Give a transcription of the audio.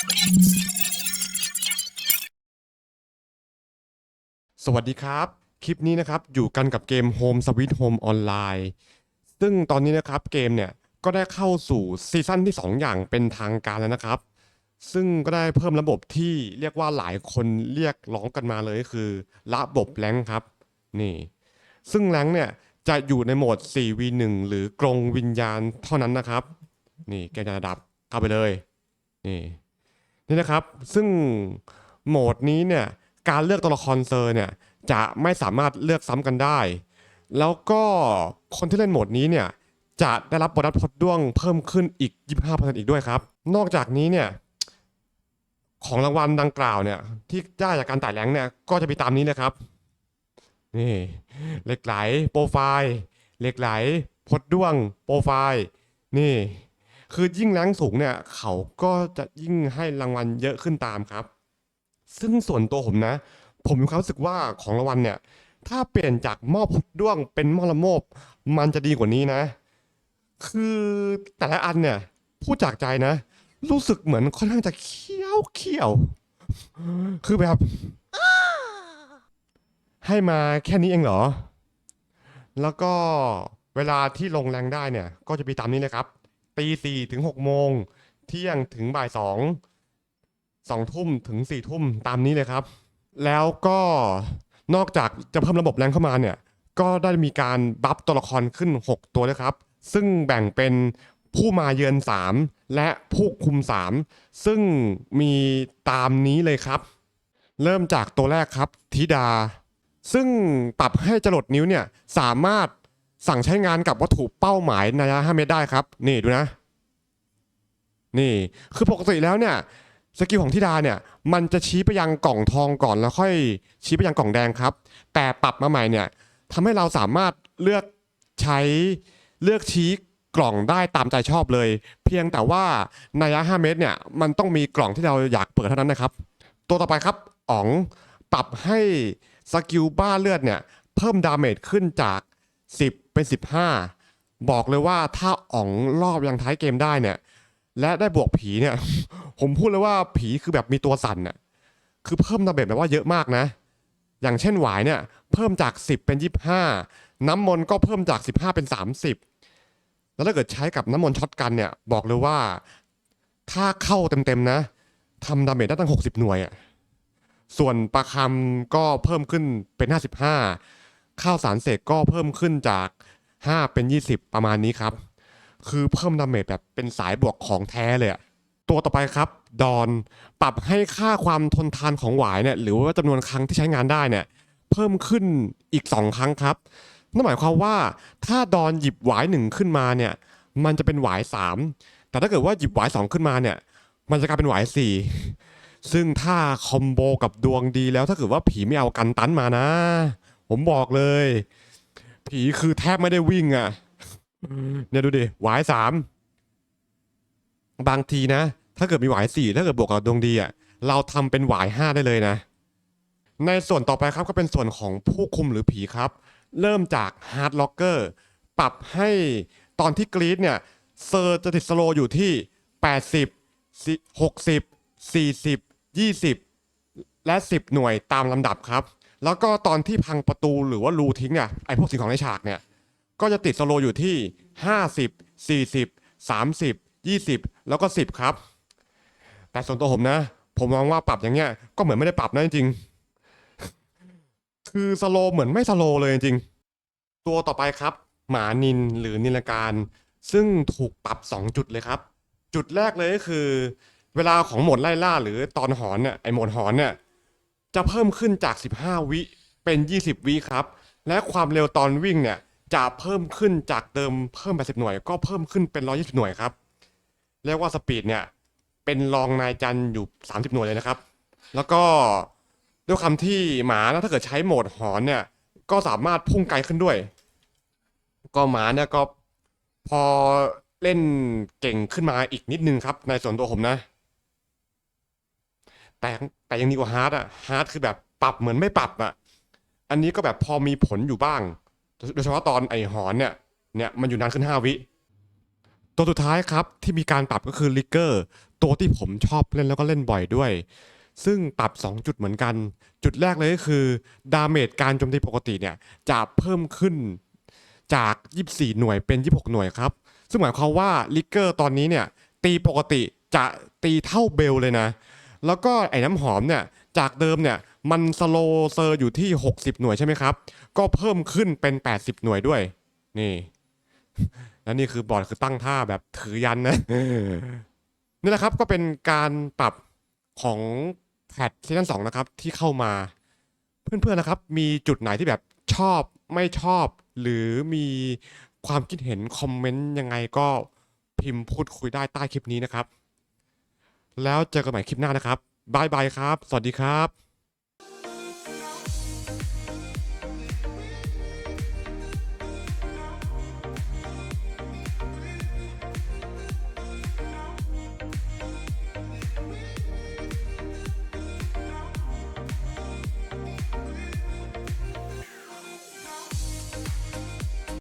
สวัสดีครับ คลิปนี้นะครับอยู่กันกับเกม Home Sweet Home Online ซึ่งตอนนี้นะครับเกมเนี่ยก็ได้เข้าสู่ซีซั่นที่ 2 อย่างเป็นทางการแล้วนะครับ ซึ่งก็ได้เพิ่มระบบที่เรียกว่าหลายคนเรียกร้องกันมาเลยก็คือระบบแรงครับนี่ ซึ่งแรงเนี่ยจะอยู่ในโหมด 4v1 หรือกรงวิญญาณเท่านั้นนะครับ นี่แกจะระดับเข้าไปเลย นี่ นี่นะครับ ซึ่งโหมดนี้เนี่ยการเลือกตัวละครเซอร์เนี่ยจะไม่สามารถเลือกซ้ำกันได้ แล้วก็คนที่เล่นโหมดนี้เนี่ยจะได้รับโบนัสพดด้วงเพิ่มขึ้นอีก 25%อีกด้วยครับ นอกจากนี้เนี่ยของรางวัลดังกล่าวเนี่ย ที่ได้จากการไต่แรงเนี่ยก็จะมีตามนี้เลยครับ นี่เหล็กไหลโปรไฟล์เหล็กไหลพดด้วงโปรไฟล์ นี่ คือยิ่งแรงสูงเนี่ย เขาก็จะยิ่งให้รางวัลเยอะขึ้นตามครับ ซึ่งส่วนตัวผมนะ ผมมีความรู้สึกว่าของรางวัลเนี่ย ถ้าเปลี่ยนจากมอพดด้วงเป็นมอละโมบ มันจะดีกว่านี้นะ คือแต่ละอันเนี่ยพูดจากใจนะ รู้สึกเหมือนค่อนข้างจะเคี้ยวเคี้ยว คือแบบ ให้มาแค่นี้เองเหรอ แล้วก็เวลาที่ลงแรงได้เนี่ย ก็จะมีตามนี้เลยครับ ตีสี่ถึงหกโมง เที่ยงถึงบ่ายสองสองทุ่มถึงสี่ทุ่มตามนี้เลยครับ แล้วก็นอกจากจะเพิ่มระบบแรงเข้ามาเนี่ย ก็ได้มีการบัฟตัวละครขึ้น 6 ตัวด้วยครับ ซึ่งแบ่งเป็นผู้มาเยือน 3 และผู้คุม 3 ซึ่งมีตามนี้เลยครับ เริ่มจากตัวแรกครับธิดา ซึ่งปรับให้จรดนิ้วเนี่ยสามารถ สั่งใช้งานกับวัตถุเป้าหมายในระยะ5เมตรได้ครับ นี่ดูนะ นี่คือปกติแล้วเนี่ยสกิลของธิดาเนี่ยมันจะชี้ไปยังกล่องทองก่อนแล้วค่อยชี้ไปยังกล่องแดงครับ แต่ปรับมาใหม่เนี่ยทำให้เราสามารถเลือกใช้เลือกชี้กล่องได้ตามใจชอบเลย เพียงแต่ว่าในระยะ 5 เมตรเนี่ยมันต้องมีกล่องที่เราอยากเปิดเท่านั้นนะครับ ตัวต่อไปครับอ๋องปรับให้สกิลบ้าเลือดเนี่ยเพิ่มดาเมจขึ้นจาก 10 เป็น 15 บอกเลยว่าถ้าอ๋องรอบยังท้ายเกมได้เนี่ย และได้บวกผีเนี่ย ผมพูดเลยว่าผีคือแบบมีตัวสั่นน่ะคือเพิ่มดาเมจแบบว่าเยอะมากนะ อย่างเช่นหวายเนี่ย เพิ่มจาก 10 เป็น 25 น้ำมนต์ก็เพิ่มจาก 15 เป็น 30 แล้วถ้าเกิดใช้กับน้ำมนต์ช็อตกันเนี่ย บอกเลยว่าถ้าเข้าเต็มๆนะทำดาเมจได้ตั้ง 60 หน่วยอะ่ะส่วนประคำก็เพิ่มขึ้นเป็น 55 ข้าวสารเสกก็เพิ่มขึ้นจาก 5 เป็น 20 ประมาณนี้ครับ คือเพิ่มดาเมจแบบเป็นสายบวกของแท้เลยอะตัวต่อไปครับ ดอน ปรับให้ค่าความทนทานของหวายเนี่ยหรือว่าจำนวนครั้งที่ใช้งานได้เนี่ยเพิ่มขึ้นอีก 2 ครั้งครับ นั่นหมายความว่าถ้าดอนหยิบหวายหนึ่งขึ้นมาเนี่ยมันจะเป็นหวาย 3 แต่ถ้าเกิดว่าหยิบหวาย 2 ขึ้นมาเนี่ยมันจะกลายเป็นหวาย4ซึ่งถ้าคอมโบกับดวงดีแล้วถ้าเกิดว่าผีไม่เอากันตันมานะ ผมบอกเลย ผีคือแทบไม่ได้วิ่งอะเนี่ยดูดิหวายสามบางทีนะ ถ้าเกิดมีหวายสี่ถ้าเกิดบวกกับดวงดีอะเราทำเป็นหวายห้าได้เลยนะ ในส่วนต่อไปครับก็เป็นส่วนของผู้คุมหรือผีครับ เริ่มจากฮาร์ดล็อกเกอร์ปรับให้ตอนที่กรีดเนี่ยเซอร์จะติดสโลว์อยู่ที่ 80 60 40 20 และ 10 หน่วยตามลำดับครับ แล้วก็ตอนที่พังประตูหรือว่ารูทิ้งอะไอพวกสิ่งของในฉากเนี่ยก็จะติดสโลอยู่ที่ 50 40 30 20 แล้วก็ 10 ครับ แต่ส่วนตัวผมนะ ผมมองว่าปรับอย่างเงี้ยก็เหมือนไม่ได้ปรับนะจริงๆคือสโลเหมือนไม่สโลเลยจริงตัวต่อไปครับ หมานินหรือนิลการ ซึ่งถูกปรับ 2 จุดเลยครับ จุดแรกเลยก็คือ เวลาของโหมดไล่ล่าหรือตอนหอนเนี่ยไอโหมดหอนเนี่ย จะเพิ่มขึ้นจาก 15 วิเป็น 20 วิครับ และความเร็วตอนวิ่งเนี่ยจะเพิ่มขึ้นจากเดิมเพิ่ม 80 หน่วย ก็เพิ่มขึ้นเป็น 120 หน่วยครับ เรียกว่าสปีดเนี่ยเป็นรองนายจันอยู่ 30 หน่วยเลยนะครับ แล้วก็ด้วยคำที่หมานะถ้าเกิดใช้โหมดหอนเนี่ย ก็สามารถพุ่งไกลขึ้นด้วย ก็หมาเนี่ยก็พอเล่นเก่งขึ้นมาอีกนิดนึงครับ ในส่วนตัวผมนะ แต่ แต่ยังดีกว่าฮาร์ดอะฮาร์ดคือแบบปรับเหมือนไม่ปรับอะอันนี้ก็แบบพอมีผลอยู่บ้าง โดยเฉพาะตอนไอหอนเนี่ยเนี่ยมันอยู่นานขึ้น 5 วิ ตัวสุดท้ายครับที่มีการปรับก็คือลิกเกอร์ตัวที่ผมชอบเล่นแล้วก็เล่นบ่อยด้วย ซึ่งปรับ 2 จุดเหมือนกัน จุดแรกเลยก็คือดาเมจการโจมตีปกติเนี่ยจะเพิ่มขึ้นจาก 24 หน่วยเป็น 26 หน่วยครับ ซึ่งหมายความว่าลิกเกอร์ตอนนี้เนี่ยตีปกติจะตีเท่าเบลเลยนะ แล้วก็ไอ้น้ำหอมเนี่ยจากเดิมเนี่ยมันสโลเซอร์อยู่ที่ 60 หน่วยใช่ไหมครับ ก็เพิ่มขึ้นเป็น 80 หน่วยด้วย นี่และนี่คือบอร์ดคือตั้งท่าแบบถือยันนะนี่แหละครับก็เป็นการปรับของแพทซีซั่นสองนะครับที่เข้ามา เพื่อนๆนะครับ มีจุดไหนที่แบบชอบไม่ชอบ หรือมีความคิดเห็นคอมเมนต์ยังไงก็พิมพ์พูดคุยได้ใต้คลิปนี้นะครับ แล้วเจอกันใหม่คลิปหน้านะครับบายบายครับ สวัสดีครับ